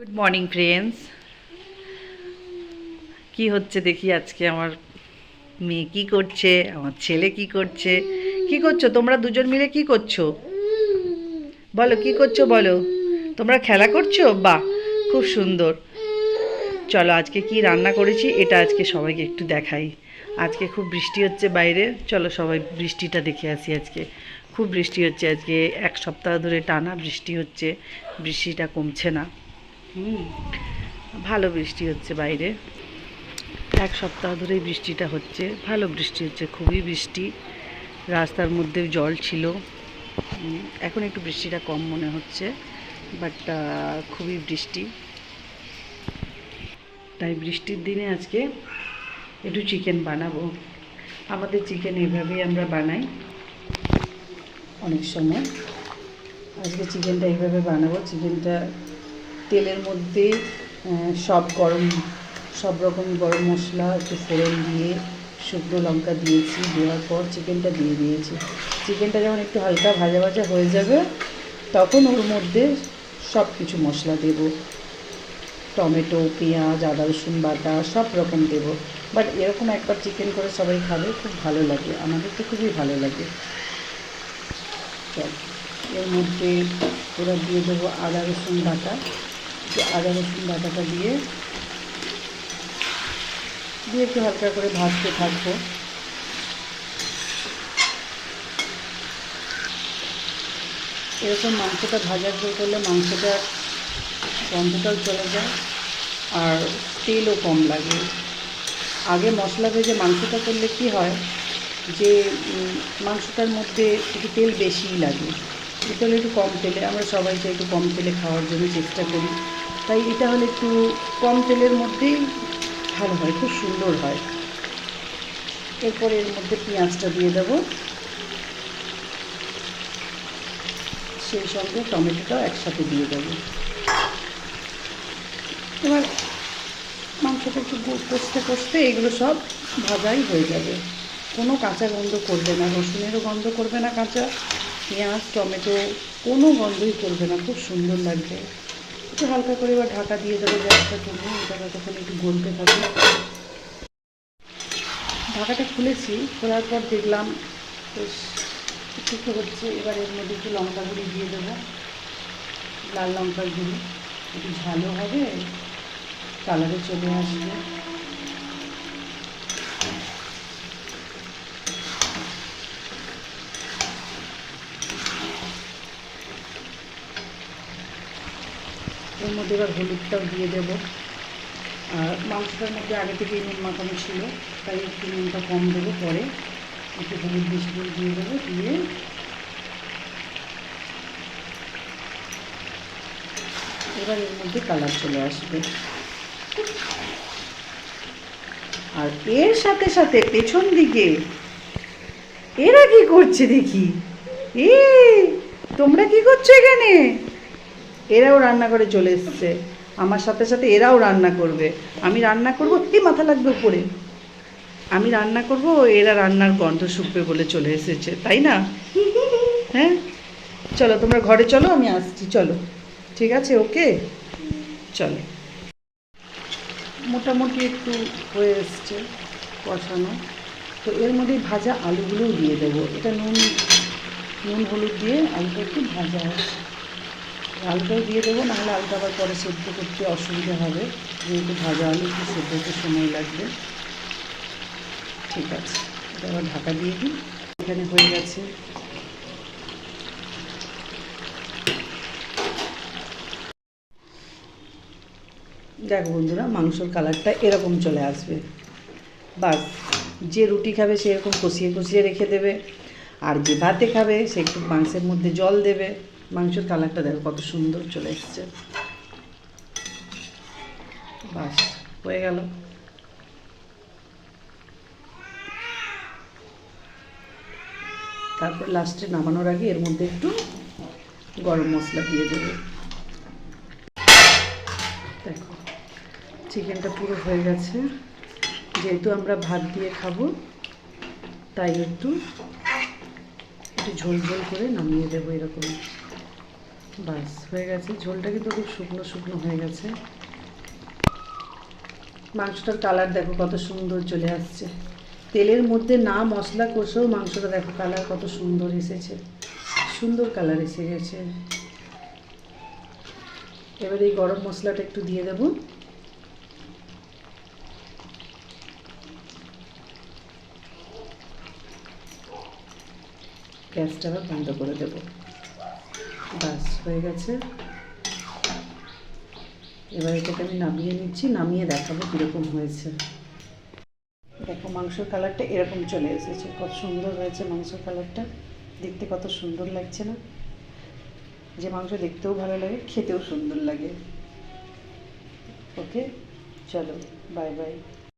Good morning friends কি হচ্ছে দেখি আজকে আমার মেয়ে কি করছে, আমার ছেলে কি করছে? কি করছ? তোমরা দুজন মিলে কি করছ? বলো, কি করছ বলো? তোমরা খেলা করছ? বাহ, খুব সুন্দর। চলো, আজকে কি রান্না করেছি এটা আজকে সবাইকে একটু দেখাই। আজকে খুব বৃষ্টি হচ্ছে বাইরে। চলো, সবাই বৃষ্টিটা দেখে আসি আজকে। খুব বৃষ্টি হচ্ছে আজকে। এক সপ্তাহ ধরে টানা বৃষ্টি হচ্ছে। বৃষ্টিটা কমছে না। ভালো বৃষ্টি হচ্ছে বাইরে। এক সপ্তাহ ধরেই বৃষ্টিটা হচ্ছে। ভালো বৃষ্টি হচ্ছে, খুবই বৃষ্টি। রাস্তার মধ্যে জল ছিল। এখন একটু বৃষ্টিটা কম মনে হচ্ছে বাট খুবই বৃষ্টি। তাই বৃষ্টির দিনে আজকে একটু চিকেন বানাবো। আমাদের চিকেন এইভাবেই আমরা বানাই অনেক সময়। আজকে চিকেনটা এইভাবে বানাবো। চিকেনটা তেলের মধ্যে সব গরম, সব রকম গরম মশলা, একটু ফোড়ন দিয়ে শুকনো লঙ্কা দিয়েছি, দেওয়ার পর চিকেনটা দিয়ে দিয়েছি। চিকেনটা যখন একটু হালকা ভাজা ভাজা হয়ে যাবে, তখন ওর মধ্যে সব কিছু মশলা দেব। টমেটো, পেঁয়াজ, আদা, রসুন বাটা, সব রকম দেবো। বাট এরকম একবার চিকেন করে সবাই খাবে, খুব ভালো লাগে। আমাদের তো খুবই ভালো লাগে। এর মধ্যে ওরা দিয়ে দেবো আদা, রসুন বাটা। একটু আদা রসুন বাটাটা দিয়ে দিয়ে একটু হালকা করে ভাজতে থাকব। এরকম মাংসটা জন্য করলে মাংসটা গন্ধটাও চলে যায়, আর তেলও কম লাগে। আগে মশলা ভেজে মাংসটা করলে কি হয়, যে মাংসটার মধ্যে একটু তেল বেশিই লাগে। এটা হলে একটু কম তেলে, আমরা সবাই চাই একটু কম তেলে খাওয়ার জন্য চেষ্টা করি। তাই এটা হলে একটু কম তেলের মধ্যেই ভালো হয়, খুব সুন্দর হয়। এরপরে এর মধ্যে পেঁয়াজটা দিয়ে দেবো। সেই সঙ্গে টমেটোটাও একসাথে দিয়ে দেবো। এবার মাংসটা একটু কষতে কষতে এগুলো সব ভাজাই হয়ে যাবে। কোনো কাঁচা গন্ধ করবে না, রসুনেরও গন্ধ করবে না কাঁচা। পেঁয়াজ, টমেটো, কোনো গন্ধই চলবে না, খুব সুন্দর লাগবে। একটু হালকা করে এবার ঢাকা দিয়ে দেবো, গ্যাসটা তুলে এটা ততক্ষণ একটু গলতে থাকে ঢাকাটা খুলেছি, খোলার পর দেখলাম, বেশ একটু হচ্ছে, এবার এর মধ্যে একটু লঙ্কা গুঁড়ি দিয়ে দেবো। লাল লঙ্কার গুঁড়ি একটু ঝালও হবে কালারে চলে আসবে। এর মধ্যে এবার হলুদটাও দিয়ে দেবো। আর মাংসটার মধ্যে আগে থেকেই নুন মাখানো ছিল, তাই একটু নুনটা কম দেবো পরে। একটু হলুদ বেশি করে দিয়ে দেবো, দিয়ে এবার এর মধ্যে কালার চলে আসবে। আর এর সাথে সাথে পেছন দিকে, এরা কি করছে দেখি? এ, তোমরা কি করছ এখানে? এরাও রান্না করে চলে এসছে। আমার সাথে সাথে এরাও রান্না করবে। আমি রান্না করব, কি মাথা লাগবে উপরে? আমি রান্না করব, এরা রান্নার গন্ধ শুকবে বলে চলে এসেছে, তাই না? হ্যাঁ? চলো, তোমরা ঘরে চলো, আমি আসছি, চলো। ঠিক আছে, ওকে? চলো। মোটামুটি একটু হয়ে এসছে কষানো। তো এর মধ্যে ভাজা আলুগুলোও দিয়ে দেবো। এটা নুন নুন হলুদ দিয়ে আলুটা একটু ভাজা আলুটাও দিয়ে দেবো, নাহলে আলুটা আবার পরে সেদ্ধ করতে অসুবিধা হবে। যেহেতু ভাজা আলু, একটু সেদ্ধ হতে সময় লাগবে। ঠিক আছে, এটা আবার ঢাকা দিয়ে দিই। এখানে হয়ে গেছে। দেখো বন্ধুরা, মাংসর কালারটা এরকম চলে আসবে। বাস, যে রুটি খাবে সে এরকম কষিয়ে কষিয়ে রেখে দেবে, আর যে ভাতে খাবে সে একটু মাংসের মধ্যে জল দেবে। মাংসের কালারটা দেখো কত সুন্দর চলে এসছে। বাস, হয়ে গেল। তারপর লাস্টে নামানোর আগে এর মধ্যে একটু গরম মশলা দিয়ে দেবে। দেখো চিকেনটা পুরো হয়ে গেছে। যেহেতু আমরা ভাত দিয়ে খাব, তাই একটু একটু ঝোল ঝোল করে নামিয়ে দেবো এরকম। বাস, হয়ে গেছে। ঝোলটা কিন্তু খুব শুকনো শুকনো হয়ে গেছে। মাংসটার কালার দেখো, কত সুন্দর চলে আসছে। তেলের মধ্যে না মশলা কষেও মাংসটা দেখো কালার কত সুন্দর এসেছে। সুন্দর কালার এসে গেছে। এবার এই গরম মশলাটা একটু দিয়ে দেব। গ্যাসটা আবার বন্ধ করে দেব। বাস হয়ে গেছে। এবার এটাকে আমি নামিয়ে নিচ্ছি, নামিয়ে দেখাবো কীরকম হয়েছে। দেখো, মাংসের কালারটা এরকম চলে এসেছে। কত সুন্দর হয়েছে মাংসের কালারটা। দেখতে কত সুন্দর লাগছে না? যে মাংস দেখতেও ভালো লাগে, খেতেও সুন্দর লাগে। ওকে, চলো, বাই বাই।